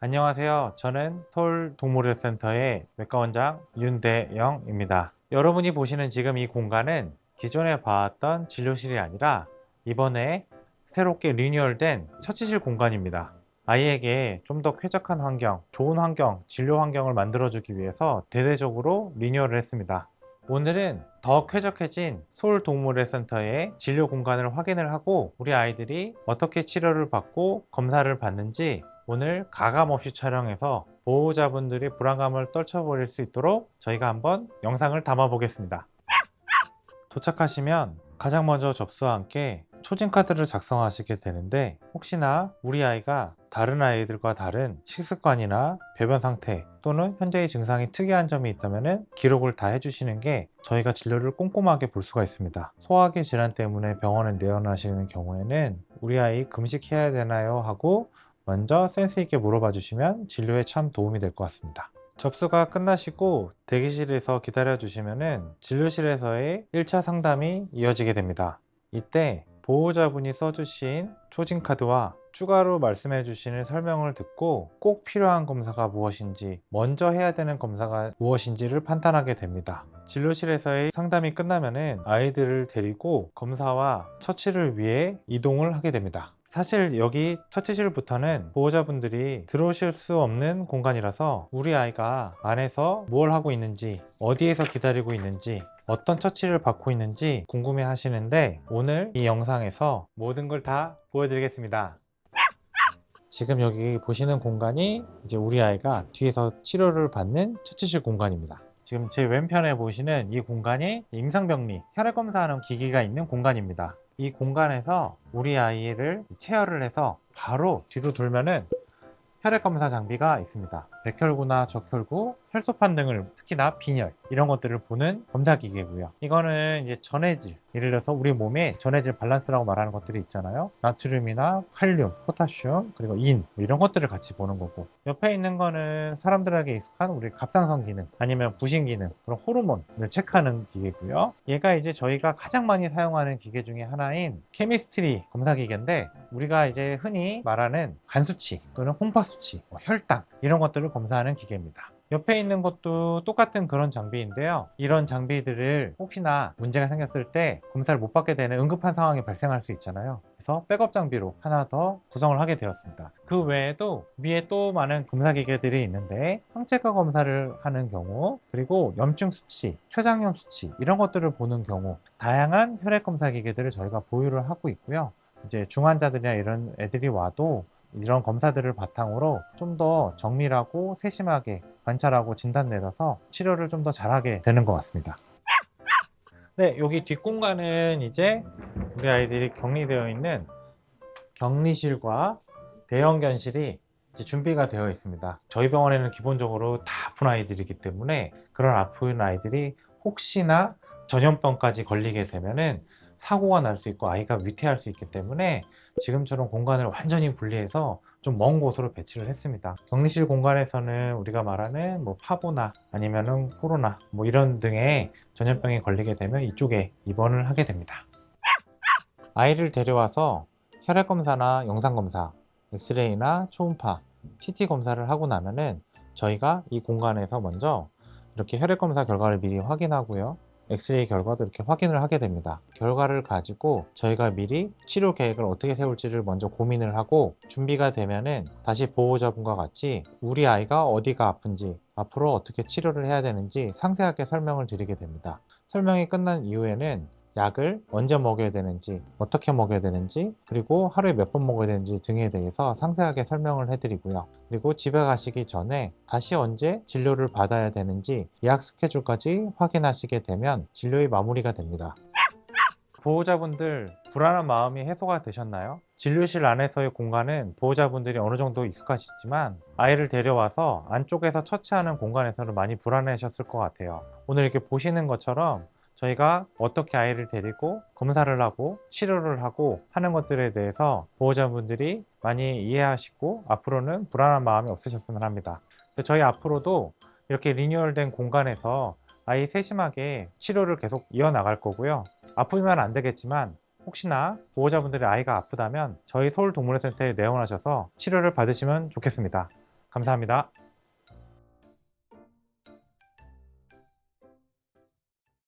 안녕하세요. 저는 서울 동물의료센터의 외과원장 윤대영입니다. 여러분이 보시는 지금 이 공간은 기존에 봐왔던 진료실이 아니라 이번에 새롭게 리뉴얼된 처치실 공간입니다. 아이에게 좀 더 쾌적한 환경, 좋은 환경, 진료 환경을 만들어주기 위해서 대대적으로 리뉴얼을 했습니다. 오늘은 더 쾌적해진 서울동물의센터의 진료 공간을 확인을 하고 우리 아이들이 어떻게 치료를 받고 검사를 받는지 오늘 가감없이 촬영해서 보호자분들이 불안감을 떨쳐버릴 수 있도록 저희가 한번 영상을 담아 보겠습니다. 도착하시면 가장 먼저 접수와 함께 초진카드를 작성하시게 되는데 혹시나 우리 아이가 다른 아이들과 다른 식습관이나 배변 상태 또는 현재의 증상이 특이한 점이 있다면 기록을 다 해주시는 게 저희가 진료를 꼼꼼하게 볼 수가 있습니다. 소화기 질환 때문에 병원에 내원하시는 경우에는 우리 아이 금식해야 되나요? 하고 먼저 센스 있게 물어봐 주시면 진료에 참 도움이 될 것 같습니다. 접수가 끝나시고 대기실에서 기다려 주시면은 진료실에서의 1차 상담이 이어지게 됩니다. 이때 보호자분이 써주신 초진카드와 추가로 말씀해 주시는 설명을 듣고 꼭 필요한 검사가 무엇인지 먼저 해야 되는 검사가 무엇인지를 판단하게 됩니다. 진료실에서의 상담이 끝나면은 아이들을 데리고 검사와 처치를 위해 이동을 하게 됩니다. 사실 여기 처치실부터는 보호자분들이 들어오실 수 없는 공간이라서 우리 아이가 안에서 뭘 하고 있는지 어디에서 기다리고 있는지 어떤 처치를 받고 있는지 궁금해 하시는데 오늘 이 영상에서 모든 걸 다 보여드리겠습니다. 지금 여기 보시는 공간이 이제 우리 아이가 뒤에서 치료를 받는 처치실 공간입니다. 지금 제 왼편에 보시는 이 공간이 임상병리 혈액 검사하는 기기가 있는 공간입니다. 이 공간에서 우리 아이를 체열을 해서 바로 뒤로 돌면은 혈액 검사 장비가 있습니다. 백혈구나 적혈구, 혈소판 등을 특히나 빈혈 이런 것들을 보는 검사 기계고요. 이거는 이제 전해질 예를 들어서 우리 몸에 전해질 밸런스라고 말하는 것들이 있잖아요. 나트륨이나 칼륨, 포타슘 그리고 인뭐 이런 것들을 같이 보는 거고 옆에 있는 거는 사람들에게 익숙한 우리 갑상선 기능 아니면 부신 기능 그런 호르몬을 체크하는 기계고요. 얘가 이제 저희가 가장 많이 사용하는 기계 중에 하나인 케미스트리 검사 기계인데 우리가 이제 흔히 말하는 간 수치 또는 홍파 수치, 뭐 혈당 이런 것들을 검사하는 기계입니다. 옆에 있는 것도 똑같은 그런 장비인데요. 이런 장비들을 혹시나 문제가 생겼을 때 검사를 못 받게 되는 응급한 상황이 발생할 수 있잖아요. 그래서 백업 장비로 하나 더 구성을 하게 되었습니다. 그 외에도 위에 또 많은 검사 기계들이 있는데 항체가 검사를 하는 경우 그리고 염증 수치, 췌장염 수치 이런 것들을 보는 경우 다양한 혈액 검사 기계들을 저희가 보유를 하고 있고요. 이제 중환자들이나 이런 애들이 와도 이런 검사들을 바탕으로 좀 더 정밀하고 세심하게 관찰하고 진단 내려서 치료를 좀 더 잘하게 되는 것 같습니다. 네, 여기 뒷공간은 이제 우리 아이들이 격리되어 있는 격리실과 대형견실이 준비가 되어 있습니다. 저희 병원에는 기본적으로 다 아픈 아이들이기 때문에 그런 아픈 아이들이 혹시나 전염병까지 걸리게 되면은 사고가 날 수 있고 아이가 위태할 수 있기 때문에 지금처럼 공간을 완전히 분리해서 좀 먼 곳으로 배치를 했습니다. 격리실 공간에서는 우리가 말하는 뭐 파보나 아니면은 코로나 뭐 이런 등의 전염병이 걸리게 되면 이쪽에 입원을 하게 됩니다. 아이를 데려와서 혈액 검사나 영상 검사, 엑스레이나 초음파, CT 검사를 하고 나면은 저희가 이 공간에서 먼저 이렇게 혈액 검사 결과를 미리 확인하고요. 엑스레이 결과도 이렇게 확인을 하게 됩니다. 결과를 가지고 저희가 미리 치료 계획을 어떻게 세울지를 먼저 고민을 하고 준비가 되면은 다시 보호자분과 같이 우리 아이가 어디가 아픈지 앞으로 어떻게 치료를 해야 되는지 상세하게 설명을 드리게 됩니다. 설명이 끝난 이후에는 약을 언제 먹여야 되는지, 어떻게 먹여야 되는지, 그리고 하루에 몇 번 먹어야 되는지 등에 대해서 상세하게 설명을 해드리고요. 그리고 집에 가시기 전에 다시 언제 진료를 받아야 되는지 예약 스케줄까지 확인하시게 되면 진료의 마무리가 됩니다. 보호자분들 불안한 마음이 해소가 되셨나요? 진료실 안에서의 공간은 보호자분들이 어느 정도 익숙하시지만 아이를 데려와서 안쪽에서 처치하는 공간에서는 많이 불안해하셨을 것 같아요. 오늘 이렇게 보시는 것처럼 저희가 어떻게 아이를 데리고 검사를 하고 치료를 하고 하는 것들에 대해서 보호자분들이 많이 이해하시고 앞으로는 불안한 마음이 없으셨으면 합니다. 저희 앞으로도 이렇게 리뉴얼된 공간에서 아이 세심하게 치료를 계속 이어나갈 거고요. 아프면 안 되겠지만 혹시나 보호자분들의 아이가 아프다면 저희 서울동물원센터에 내원하셔서 치료를 받으시면 좋겠습니다. 감사합니다.